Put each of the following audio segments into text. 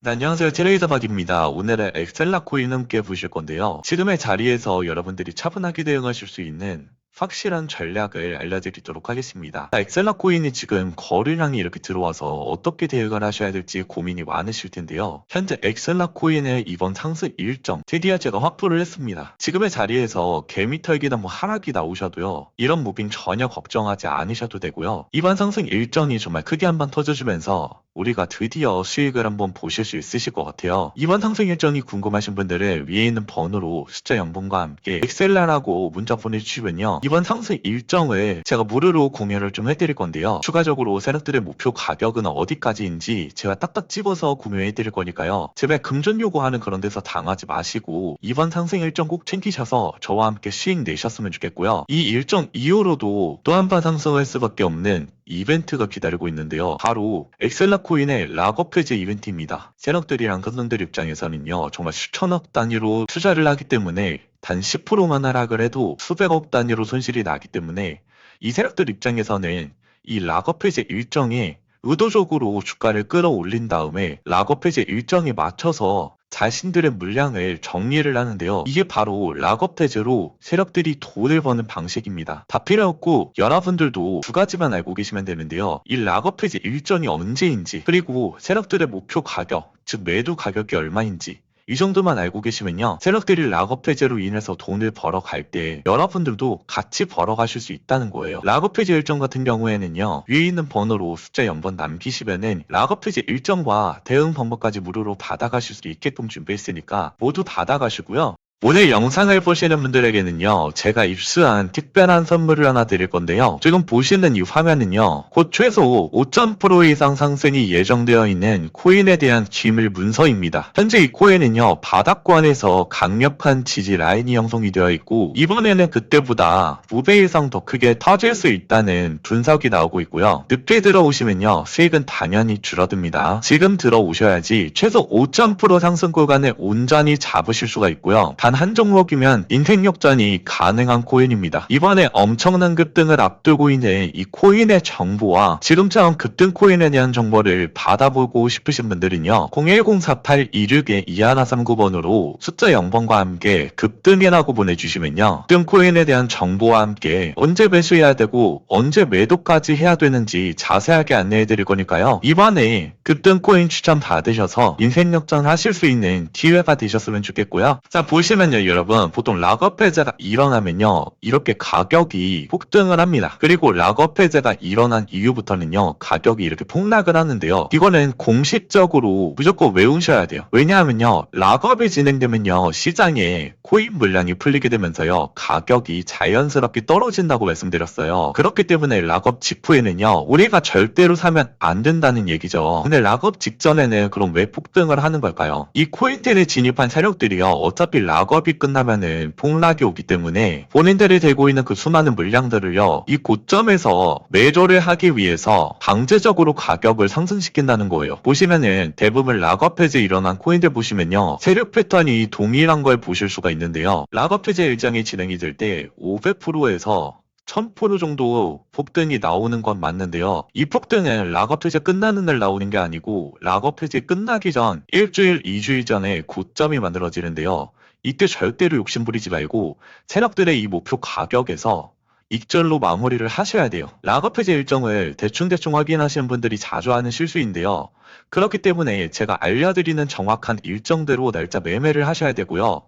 네, 안녕하세요. 트레이더 박입니다. 오늘은 엑셀라 코인 함께 보실 건데요. 지금의 자리에서 여러분들이 차분하게 대응하실 수 있는 확실한 전략을 알려드리도록 하겠습니다. 자, 엑셀라 코인이 지금 거래량이 이렇게 들어와서 어떻게 대응을 하셔야 될지 고민이 많으실 텐데요. 현재 엑셀라 코인의 이번 상승 일정 드디어 제가 확보를 했습니다. 지금의 자리에서 개미털기나 뭐 하락이 나오셔도요. 이런 무빙 전혀 걱정하지 않으셔도 되고요. 이번 상승 일정이 정말 크게 한번 터져주면서 우리가 드디어 수익을 한번 보실 수 있으실 것 같아요. 이번 상승 일정이 궁금하신 분들은 위에 있는 번호로 숫자 0번과 함께 엑셀라라고 문자 보내주시면요. 이번 상승 일정을 제가 무료로 공유를 좀 해드릴 건데요. 추가적으로 세력들의 목표 가격은 어디까지인지 제가 딱딱 집어서 구매해드릴 거니까요. 제발 금전 요구하는 그런 데서 당하지 마시고 이번 상승 일정 꼭 챙기셔서 저와 함께 수익 내셨으면 좋겠고요. 이 일정 이후로도 또 한 번 상승할 수밖에 없는 이벤트가 기다리고 있는데요. 바로 엑셀라 코인의 락업 해제 이벤트입니다. 세력들이랑 큰손들 입장에서는요. 정말 수천억 단위로 투자를 하기 때문에 단 10%만 하락을 해도 수백억 단위로 손실이 나기 때문에 이 세력들 입장에서는 이 락업 해제 일정에 의도적으로 주가를 끌어올린 다음에 락업 해제 일정에 맞춰서 자신들의 물량을 정리를 하는데요. 이게 바로 락업 해제로 세력들이 돈을 버는 방식입니다. 다 필요 없고 여러분들도 두 가지만 알고 계시면 되는데요. 이 락업 해제 일정이 언제인지 그리고 세력들의 목표 가격, 즉 매도 가격이 얼마인지 이 정도만 알고 계시면요. 세력들이 락업 해제로 인해서 돈을 벌어 갈 때 여러분들도 같이 벌어 가실 수 있다는 거예요. 락업 해제 일정 같은 경우에는요. 위에 있는 번호로 숫자 0번 남기시면은 락업 해제 일정과 대응 방법까지 무료로 받아가실 수 있게끔 준비했으니까 모두 받아가시고요. 오늘 영상을 보시는 분들에게는요, 제가 입수한 특별한 선물을 하나 드릴 건데요. 지금 보시는 이 화면은요, 곧 최소 5,000% 이상 상승이 예정되어 있는 코인에 대한 기밀 문서입니다. 현재 이 코인은요, 바닥권에서 강력한 지지 라인이 형성이 되어 있고, 이번에는 그때보다 2배 이상 더 크게 터질 수 있다는 분석이 나오고 있고요. 늦게 들어오시면요, 수익은 당연히 줄어듭니다. 지금 들어오셔야지 최소 5,000% 상승 구간을 온전히 잡으실 수가 있고요. 단 한 종목이면 인생 역전이 가능한 코인입니다. 이번에 엄청난 급등을 앞두고 있는 이 코인의 정보와 지금처럼 급등 코인에 대한 정보를 받아보고 싶으신 분들은요. 0104826-2139번으로 숫자 0번과 함께 급등이라고 보내주시면요. 급등 코인에 대한 정보와 함께 언제 매수해야 되고 언제 매도까지 해야 되는지 자세하게 안내해 드릴 거니까요. 이번에 급등 코인 추천 받으셔서 인생 역전 하실 수 있는 기회가 되셨으면 좋겠고요. 자, 보시면요, 여러분. 보통 락업 해제가 일어나면요, 이렇게 가격이 폭등을 합니다. 그리고 락업 해제가 일어난 이후부터는요, 가격이 이렇게 폭락을 하는데요. 이거는 공식적으로 무조건 외우셔야 돼요. 왜냐하면요, 락업이 진행되면요, 시장에 코인 물량이 풀리게 되면서요, 가격이 자연스럽게 떨어진다고 말씀드렸어요. 그렇기 때문에 락업 직후에는요, 우리가 절대로 사면 안 된다는 얘기죠. 근데 락업 직전에는 그럼 왜 폭등을 하는 걸까요? 이 코인텔에 진입한 세력들이요, 어차피 락 업이 끝나면은 폭락이 오기 때문에 본인들이 들고 있는 그 수많은 물량들을요, 이 고점에서 매도를 하기 위해서 강제적으로 가격을 상승시킨다는 거예요. 보시면은 대부분 락업 해제 일어난 코인들 보시면요, 세력 패턴이 동일한 걸 보실 수가 있는데요. 락업 해제 일정이 진행이 될 때 500%에서 1000% 정도 폭등이 나오는 건 맞는데요. 이 폭등은 락업 해제 끝나는 날 나오는 게 아니고 락업 해제 끝나기 전 일주일, 2주일 전에 고점이 만들어지는데요. 이때 절대로 욕심 부리지 말고 세력들의 이 목표 가격에서 익절로 마무리를 하셔야 돼요. 락업 해제 일정을 대충대충 확인하시는 분들이 자주 하는 실수인데요. 그렇기 때문에 제가 알려드리는 정확한 일정대로 날짜 매매를 하셔야 되고요.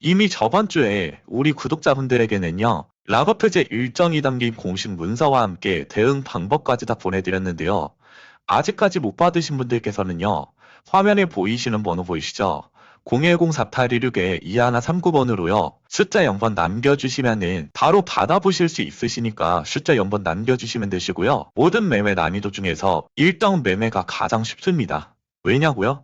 이미 저번 주에 우리 구독자분들에게는요. 락업 해제 일정이 담긴 공식 문서와 함께 대응 방법까지 다 보내드렸는데요. 아직까지 못 받으신 분들께서는요. 화면에 보이시는 번호 보이시죠? 010-4816-2139번으로요. 숫자 0번 남겨주시면은 바로 받아보실 수 있으시니까 숫자 0번 남겨주시면 되시고요. 모든 매매 난이도 중에서 일정 매매가 가장 쉽습니다. 왜냐고요?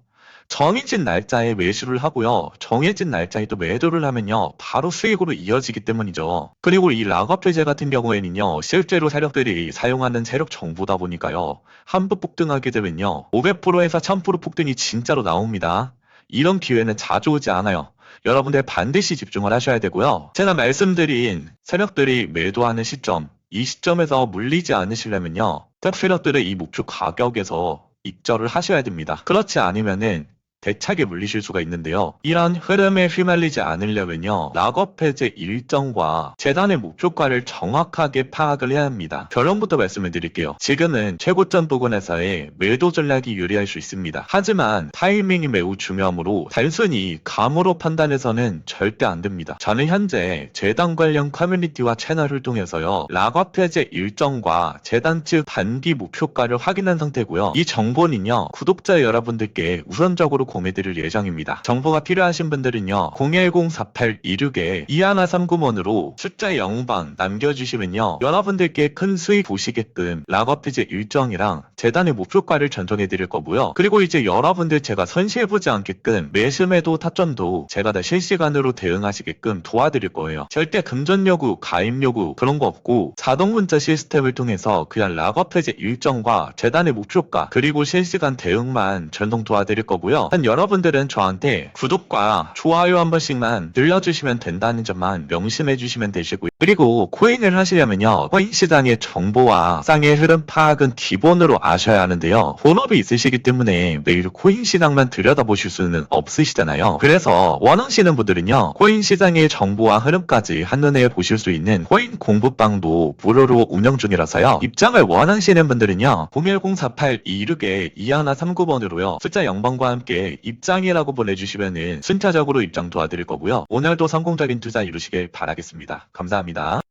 정해진 날짜에 매수를 하고요. 정해진 날짜에 또 매도를 하면요. 바로 수익으로 이어지기 때문이죠. 그리고 이 락업 해제 같은 경우에는요. 실제로 세력들이 사용하는 세력 정보다 보니까요. 한번 폭등하게 되면요. 500%에서 1000% 폭등이 진짜로 나옵니다. 이런 기회는 자주 오지 않아요. 여러분들 반드시 집중을 하셔야 되고요. 제가 말씀드린 세력들이 매도하는 시점, 이 시점에서 물리지 않으시려면요. 세력들의 이 목표 가격에서 입절을 하셔야 됩니다. 그렇지 않으면은 대차게 물리실 수가 있는데요. 이런 흐름에 휘말리지 않으려면요. 락업 해제 일정과 재단의 목표가를 정확하게 파악을 해야 합니다. 결론부터 말씀을 드릴게요. 지금은 최고점 부근에서의 매도 전략이 유리할 수 있습니다. 하지만 타이밍이 매우 중요하므로 단순히 감으로 판단해서는 절대 안 됩니다. 저는 현재 재단 관련 커뮤니티와 채널을 통해서요. 락업 해제 일정과 재단 측 단기 목표가를 확인한 상태고요. 이 정보는요. 구독자 여러분들께 우선적으로 공유드릴 예정입니다. 정보가 필요하신 분들은요. 010-4826에 2139번으로 숫자 0번 남겨주시면요. 여러분들께 큰 수익 보시게끔 락업 해제 일정이랑 재단의 목표가를 전송해 드릴 거고요. 그리고 이제 여러분들 제가 선시해보지 않게끔 매수매도 타점도 제가 다 실시간으로 대응하시게끔 도와드릴 거예요. 절대 금전 요구, 가입 요구 그런 거 없고 자동 문자 시스템을 통해서 그냥 락업 해제 일정과 재단의 목표가 그리고 실시간 대응만 전송 도와드릴 거고요. 한 여러분들은 저한테 구독과 좋아요 한 번씩만 눌러주시면 된다는 점만 명심해 주시면 되시고요. 그리고 코인을 하시려면요. 코인 시장의 정보와 쌍의 흐름 파악은 기본으로 아셔야 하는데요. 본업이 있으시기 때문에 매일 코인 시장만 들여다보실 수는 없으시잖아요. 그래서 원하시는 분들은요. 코인 시장의 정보와 흐름까지 한눈에 보실 수 있는 코인 공부방도 무료로 운영 중이라서요. 입장을 원하시는 분들은요. 0104826에 2139번으로요. 숫자 0번과 함께 입장이라고 보내주시면은 순차적으로 입장 도와드릴 거고요. 오늘도 성공적인 투자 이루시길 바라겠습니다. 감사합니다.